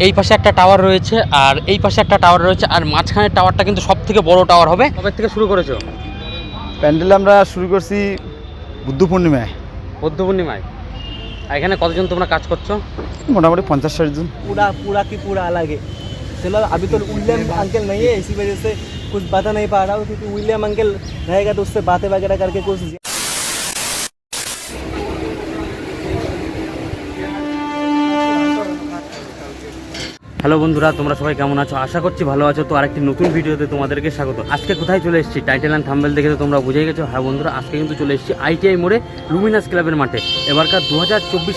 এই পাশে একটা টাওয়ার রয়েছে আর এই পাশে একটা টাওয়ার রয়েছে আর মাঝখানের টাওয়ারটা কিন্তু সব থেকে বড় টাওয়ার হবে কবে থেকে শুরু করেছো প্যান্ডেল আমরা শুরু করছি বুদ্ধ পূর্ণিমায় বৌদ্ধ পূর্ণিমায় আর এখানে কতজন তোমরা কাজ করছো মোটামুটি পঞ্চাশ ষাট জন पूरा पूरा की पूरा अलग है चलो अभी तो विलियम अंकल नहीं है इसी वजह से कुछ बता नहीं पा रहा हूँ क्योंकि विलियम अंकल रहेगा तो उससे बातें वगैरह करके कुछ হ্যালো বন্ধুরা, তোমরা সবাই কেমন আছো? আশা করছি ভালো আছো। তো আরেকটি নতুন ভিডিওতে তোমাদেরকে স্বাগত। আজকে কোথায় চলে এসেছি? টাইটেল অ্যান্ড থাম্বেল দেখে তো তোমরা বুঝে গেছো। হ্যাঁ বন্ধুরা, আজকে কিন্তু চলে এসেছি আইটিআই মোড়ে লুমিনাস ক্লাবের মাঠে। এবারকার দু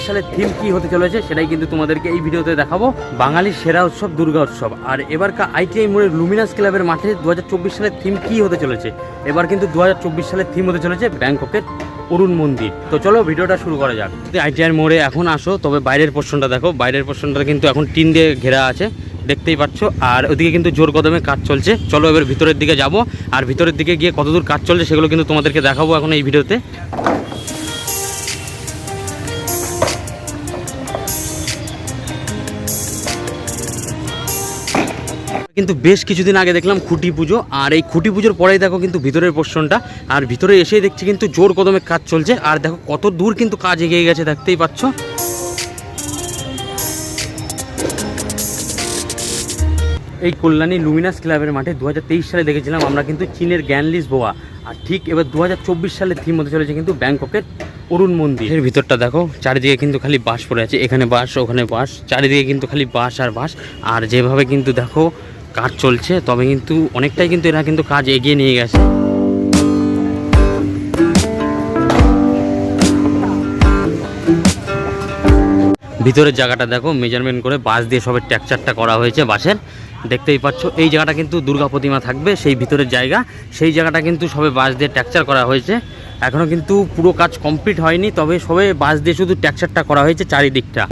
সালের থিম কি হতে চলেছে সেটাই কিন্তু তোমাদেরকে এই ভিডিওতে দেখাবো। বাঙালির সেরা উৎসব, দুর্গা উৎসব। আর এবারকার আইটিআই মোড়ে লুমিনাস ক্লাবের মাঠে দু সালের থিম কি হতে চলেছে? এবার কিন্তু দু হাজার চব্বিশ সালের থিম হতে চলেছে ব্যাংককের অরুণ মন্দির। তো চলো ভিডিওটা শুরু করা যাক। আইটিআর মোড়ে এখন আসো, তবে বাইরের পোর্শনটা দেখো। বাইরের পোর্শনটা কিন্তু এখন টিন দিয়ে ঘেরা আছে, দেখতেই পাচ্ছ। আর ওদিকে কিন্তু জোর কদমে কাজ চলছে। চলো এবার ভিতরের দিকে যাব। আর ভিতরের দিকে গিয়ে কতদূর কাজ চলছে সেগুলো কিন্তু তোমাদেরকে দেখাবো এখন এই ভিডিওতে। কিন্তু বেশ কিছুদিন আগে দেখলাম খুঁটি পুজো, আর এই খুঁটি পুজোর পরেই দেখো কিন্তু ভিতরের পোর্শনটা আর ভিতরে এসেই দেখছি কিন্তু জোর কদমে কাজ চলছে, আর দেখো কত দূর কিন্তু কাজ এগিয়ে গেছে, দেখতেই পাচ্ছ। এই কল্যাণী লুমিনাস ক্লাবের মাঠে দু হাজার তেইশ সালে দেখেছিলাম আমরা কিন্তু চীনের গ্যানলিস বোয়া, আর ঠিক এবার দু হাজার চব্বিশ সালে থিম হতে চলেছে কিন্তু ব্যাংককের অরুণ মন্দির। এর ভিতরটা দেখো, চারিদিকে কিন্তু খালি বাঁশ পড়ে আছে, এখানে বাঁশ, ওখানে বাঁশ, চারিদিকে কিন্তু খালি বাঁশ আর বাঁশ, আর যেভাবে কিন্তু দেখো কাজ চলছে, তবে কিন্তু অনেকটাই কিন্তু এরা কিন্তু কাজ এগিয়ে নিয়ে গেছে। ভিতরের জায়গাটা দেখো মেজারমেন্ট করে বাঁশ দিয়ে সবের ট্যাকচারটা করা হয়েছে বাঁশের। দেখতেই পাচ্ছ, এই জায়গাটা কিন্তু দুর্গা প্রতিমা থাকবে, সেই ভিতরের জায়গা। সেই জায়গাটা কিন্তু সবে বাঁশ দিয়ে ট্যাকচার করা হয়েছে। এখনও কিন্তু পুরো কাজ কমপ্লিট হয়নি, তবে সবে বাঁশ দিয়ে শুধু ট্যাকচারটা করা হয়েছে চারিদিকটা।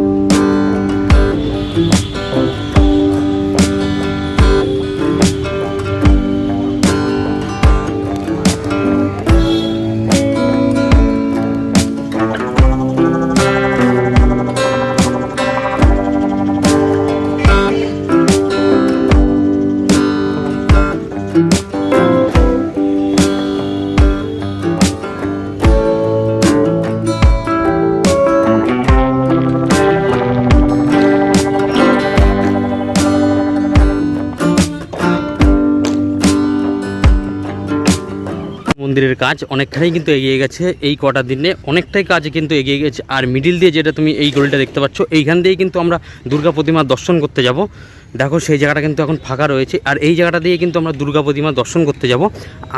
মন্দিরের কাজ অনেকখানি কিন্তু এগিয়ে গেছে এই কটা দিনে। অনেকটাই কাজ কিন্তু এগিয়ে গেছে। আর মিডিল দিয়ে যেটা তুমি এই গলিটা দেখতে পাচ্ছ, এইখান দিয়েই কিন্তু আমরা দুর্গা প্রতিমা দর্শন করতে যাব। দেখো সেই জায়গাটা কিন্তু এখন ফাঁকা রয়েছে। আর এই জায়গাটা দিয়ে কিন্তু আমরা দুর্গা প্রতিমা দর্শন করতে যাব।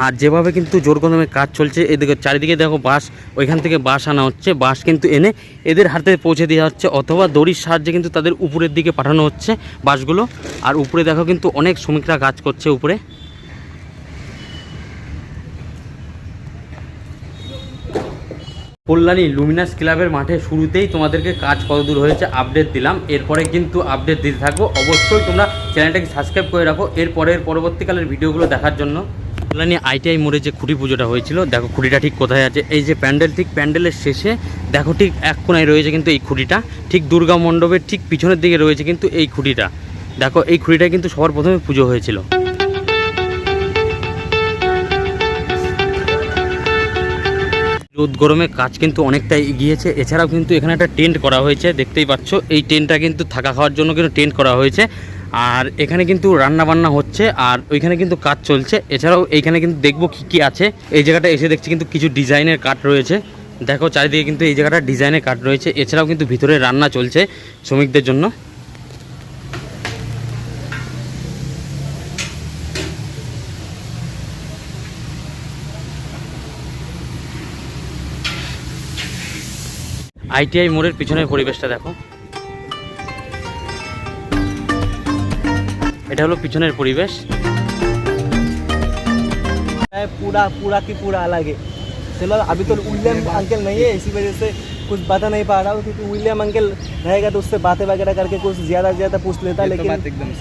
আর যেভাবে কিন্তু জোর কদমে কাজ চলছে, এদিকে চারিদিকে দেখো বাস ওইখান থেকে বাস আনা হচ্ছে। বাস কিন্তু এনে এদের হাতে পৌঁছে দেওয়া হচ্ছে, অথবা দড়ির সাহায্যে কিন্তু তাদের উপরের দিকে পাঠানো হচ্ছে বাসগুলো আর উপরে দেখো কিন্তু অনেক শ্রমিকরা কাজ করছে উপরে। কল্যাণী লুমিনাস ক্লাবের মাঠে শুরুতেই তোমাদেরকে কাজ কত দূর হয়েছে আপডেট দিলাম। এরপরে কিন্তু আপডেট দিতে থাকব। অবশ্যই তোমরা চ্যানেলটাকে সাবস্ক্রাইব করে রাখো। এরপরের পরবর্তীকালের ভিডিওগুলো দেখার জন্য। কল্যাণী আইটিআই মোড়ে যে খুঁটি পুজোটা হয়েছিল, দেখো খুঁটিটা ঠিক কোথায় আছে? এই যে প্যান্ডেল, ঠিক প্যান্ডেলের শেষে, দেখো ঠিক এক কোনায় রয়েছে কিন্তু এই খুঁটিটা। ঠিক দুর্গা মণ্ডপের ঠিক পিছনের দিকে রয়েছে কিন্তু এই খুঁটিটা। দেখো এই খুঁটিটা কিন্তু সবার প্রথমে পুজো হয়েছিল। রোদ গরমে কাজ কিন্তু অনেকটাই এগিয়েছে। এছাড়াও কিন্তু এখানে একটা টেন্ট করা হয়েছে, দেখতেই পাচ্ছ। এই টেন্টটা কিন্তু থাকা খাওয়ার জন্য কিন্তু টেন্ট করা হয়েছে। আর এখানে কিন্তু রান্না বান্না হচ্ছে আর ওইখানে কিন্তু কাজ চলছে। এছাড়াও এইখানে কিন্তু দেখব কী কী আছে। এই জায়গাটা এসে দেখছি কিন্তু কিছু ডিজাইনের কাঠ রয়েছে। দেখো চারিদিকে কিন্তু এই জায়গাটা ডিজাইনের কাঠ রয়েছে। এছাড়াও কিন্তু ভিতরে রান্না চলছে শ্রমিকদের জন্য। আইটিআই মোড়ের পিছনের পরিবেশটা দেখো এটা হলো পিছনের পরিবেশ है पूरा पूरा की पूरा अलग है चलो अभी तो विलियम अंकल नहीं है इसी वजह से कुछ बता नहीं पा रहा हूँ क्योंकि विलियम अंकल रहेगा तो उससे बातें वगैरह करके कुछ ज़्यादा से ज़्यादा पूछ लेता लेकिन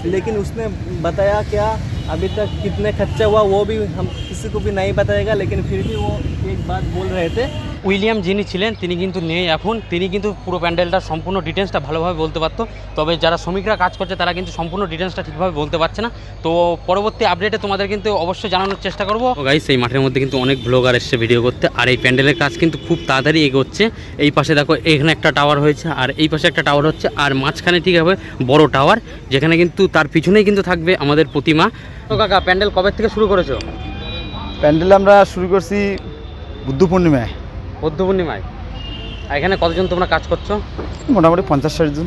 लेकिन उसने बताया क्या अभी तक कितने खर्चा हुआ वो भी हम किसी को भी नहीं बताएगा लेकिन फिर भी वो एक बात बोल रहे थे উইলিয়াম যিনি ছিলেন তিনি কিন্তু নেই এখন তিনি কিন্তু পুরো প্যান্ডেলটা সম্পূর্ণ ডিটেলসটা ভালোভাবে বলতে পারতো তবে যারা শ্রমিকরা কাজ করছে তারা কিন্তু সম্পূর্ণ ডিটেলসটা ঠিকভাবে বলতে পারছে না তো পরবর্তী আপডেটে তোমাদের কিন্তু অবশ্যই জানানোর চেষ্টা করবো গাইস এই মাঠের মধ্যে কিন্তু অনেক ব্লগার এসছে ভিডিও করতে আর এই প্যান্ডেলের কাজ কিন্তু খুব তাড়াতাড়ি এগোচ্ছে এই পাশে দেখো এখানে একটা টাওয়ার হয়েছে আর এই পাশে একটা টাওয়ার হচ্ছে আর মাঝখানে ঠিক হবে বড় টাওয়ার যেখানে কিন্তু তার পিছনেই কিন্তু থাকবে আমাদের প্রতিমা তো কাকা প্যান্ডেল কবে থেকে শুরু করেছো প্যান্ডেল আমরা শুরু করছি বুদ্ধ পূর্ণিমায়। বুদ্ধ পূর্ণিমায়। আর এখানে কতজন তোমরা কাজ করছ? মোটামুটি পঞ্চাশ ষাট জন।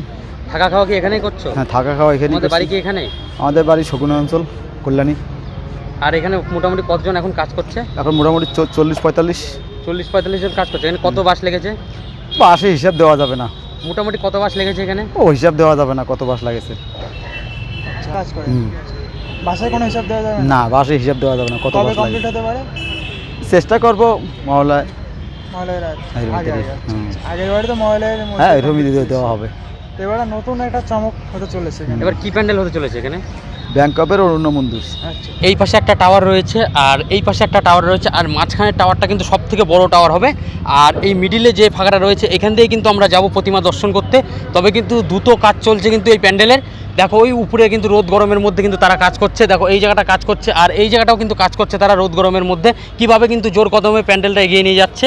থাকা খাওয়া কি এখানেই করছ? হ্যাঁ থাকা খাওয়া এখানে তোমাদের বাড়ি কি এখানে? আমাদের বাড়ি শকুন অঞ্চল কল্যাণী। আর এখানে মোটামুটি কতজন এখন কাজ করছে? এখন মোটামুটি চো- চল্লিশ পঁয়তাল্লিশ চল্লিশ পঁয়তাল্লিশ জন কাজ করছে। এখানে কত বাস লেগেছে? বাসে হিসাব দেওয়া যাবে না। মোটামুটি কত বাস লেগেছে এখানে? ও হিসাব দেওয়া যাবে না কত বাস লাগেছে। কাজ করে। হুম। বাসায় কোনো হিসাব দেওয়া যাবে না? বাসে হিসাব দেওয়া যাবে না কত কবে বাস লাগে কমপ্লিট হতে পারে? চেষ্টা করব মহলায়। হ্যাঁ এরকমই দিয়ে দেওয়া হবে। এবার নতুন একটা চমক হতে চলেছে। এবার কি প্যান্ডেল হতে চলেছে এখানে? ব্যাংকপের অরণ্য মন্দির। আচ্ছা। এই পাশে একটা টাওয়ার রয়েছে, আর এই পাশে একটা টাওয়ার রয়েছে, আর মাঝখানের টাওয়ারটা কিন্তু সব থেকে বড় টাওয়ার হবে। আর এই মিডিলে যে ফাঁকাটা রয়েছে, এখান দিয়ে কিন্তু আমরা যাব প্রতিমা দর্শন করতে। তবে কিন্তু দ্রুত কাজ চলছে কিন্তু এই প্যান্ডেলের। দেখো, ওই উপরে কিন্তু রোদ গরমের মধ্যে কিন্তু তারা কাজ করছে। দেখো, এই জায়গাটা কাজ করছে, আর এই জায়গাটাও কিন্তু কাজ করছে তারা রোদ গরমের মধ্যে। কীভাবে কিন্তু জোর কদমে প্যান্ডেলটা এগিয়ে নিয়ে যাচ্ছে।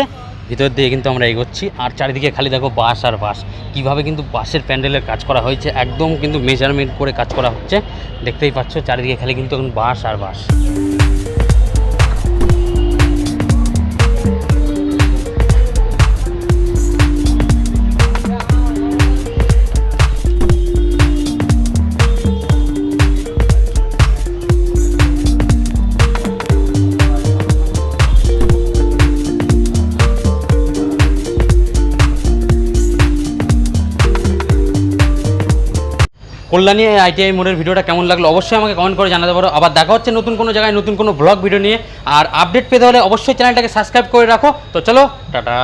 ভিতর দিয়ে কিন্তু আমরা এগোচ্ছি। আর চারিদিকে খালি দেখো বাস আর বাস কীভাবে কিন্তু বাসের প্যান্ডেলের কাজ করা হয়েছে, একদম কিন্তু মেজারমেন্ট করে কাজ করা হচ্ছে। দেখতেই পাচ্ছ, চারিদিকে খালি কিন্তু এখন বাস আর বাস কল্যাণী আইটিআই মোড়ের ভিডিওটা কেমন লাগল অবশ্যই আমাকে কমেন্ট করে জানাতে পারো। আবার দেখা হচ্ছে নতুন কোনো জায়গায় নতুন কোনো ব্লগ ভিডিও নিয়ে। আর আপডেট পেতে হলে অবশ্যই চ্যানেলটাকে সাবস্ক্রাইব করে রাখো। তো চলো, টাটা।